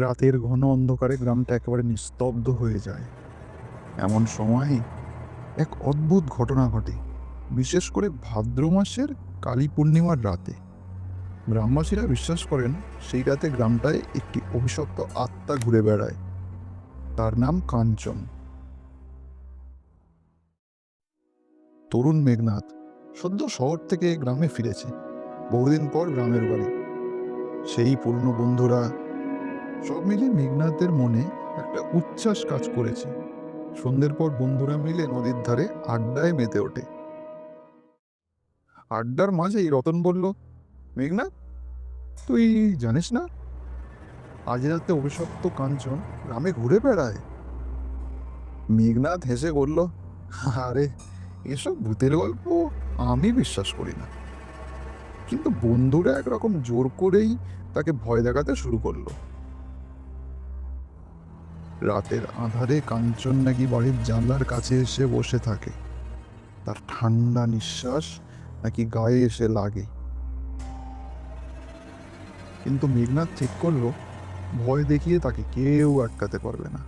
রাতের ঘন অন্ধকারে গ্রামটা একেবারে নিস্তব্ধ হয়ে যায়। এমন সময় এক অদ্ভুত ঘটনা ঘটে, বিশেষ করে ভাদ্র মাসের কালী পূর্ণিমার রাতে। গ্রামবাসীরা বিশ্বাস করেন, সেই রাতে গ্রামটায় একটি অভিশপ্ত আত্মা ঘুরে বেড়ায়। তার নাম কাঞ্চন। তরুণ মেঘনাথ সদ্য শহর থেকে গ্রামে ফিরেছে, বহুদিন পর গ্রামের বাড়ি। সেই পুরনো বন্ধুরা সব মিলে মেঘনাথের মনে একটা উচ্ছ্বাস কাজ করেছে। সন্ধ্যের পর বন্ধুরা মিলে নদীর ধারে আড্ডায় মেতে ওঠে। আড্ডার মাঝেই রতন বলল, মেঘনাথ, তুই জানিস না? আজ রাতে অভিশপ্ত কাঞ্চন গ্রামে ঘুরে বেড়ায়। মেঘনাথ হেসে বলল, আরে, এসব ভূতের গল্প আমি বিশ্বাস করি না। কিন্তু বন্ধুরা একরকম জোর করেই তাকে ভয় দেখাতে শুরু করল। রাতের আধারে কাঞ্চন নাকি বাড়ির জানলার কাছে এসে বসে থাকে। তার ঠান্ডা নিঃশ্বাস নাকি গায়ে এসে লাগে। কিন্তু মেঘনাথ ঠিক করল, ভয় দেখিয়ে তাকে কেউ আটকাতে পারবে না।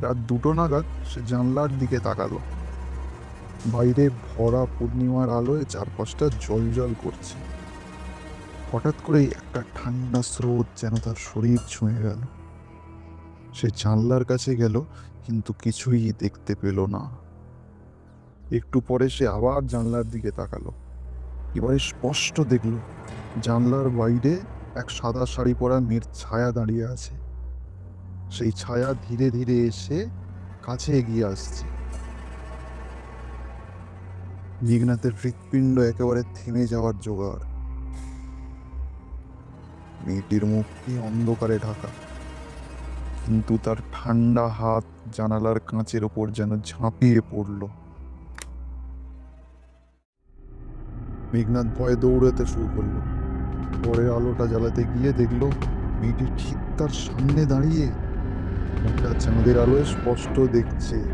রাত দুটো নাগাদ সে জানলার দিকে তাকালো। বাইরে ভরা পূর্ণিমার আলোয় চারপাশটা জল জল করছে। হঠাৎ করেই একটা ঠান্ডা স্রোত যেন তার শরীর ছুঁয়ে গেল। সে জানলার কাছে গেল, কিন্তু কিছুই দেখতে পেল না। একটু পরে সে আবার জানলার দিকে তাকালো। এবারে স্পষ্ট দেখল, জানলার বাইরে এক সাদা শাড়ি পরা মেয়ের ছায়া দাঁড়িয়ে আছে। সেই ছায়া ধীরে ধীরে এসে কাছে এগিয়ে আসছে। মেঘনাথের হৃৎপিণ্ড একেবারে থেমে যাওয়ার জোগাড়। মেয়েটির মুখটি অন্ধকারে ঢাকা। কিন্তু তার ঠান্ডা হাত জানালার কাঁচের ওপর যেন ঝাঁপিয়ে পড়ল। মেঘনাথ ভয়ে দৌড়াতে শুরু করল। পরে আলোটা জ্বালাতে গিয়ে দেখল মেয়েটি ঠিক তার সামনে দাঁড়িয়ে মুখটা চাঁদের আলোয় স্পষ্ট দেখছে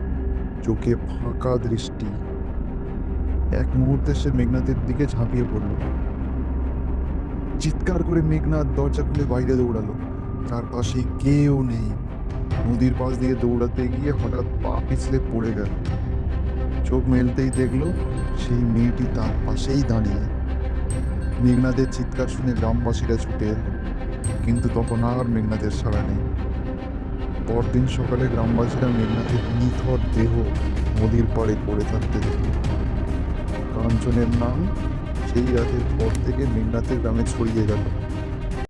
চোখে ফাঁকা দৃষ্টি। এক মুহূর্তে সে মেঘনাথের দিকে ঝাঁপিয়ে পড়ল। চিৎকার করে মেঘনাথ দরজা খুলে বাইরে দৌড়ালো। তার পাশে কেউ নেই। নদীর পাশ দিয়ে দৌড়াতে গিয়ে হঠাৎ পা পিছলে পড়ে গেল। চোখ মেলতেই দেখল সেই মেয়েটি তার পাশেই দাঁড়িয়ে। মেঘনাদের চিৎকার শুনে গ্রামবাসীরা ছুটে এলো। কিন্তু তখন আর মেঘনাদের সাড়া নেই। পরদিন সকালে গ্রামবাসীরা মেঘনাথের নিথর দেহ নদীর পাড়ে পড়ে থাকতে দেখল। কাঞ্চনের নাম সেই রাতের পর থেকে মেঘনাথের গ্রামে ছড়িয়ে গেল।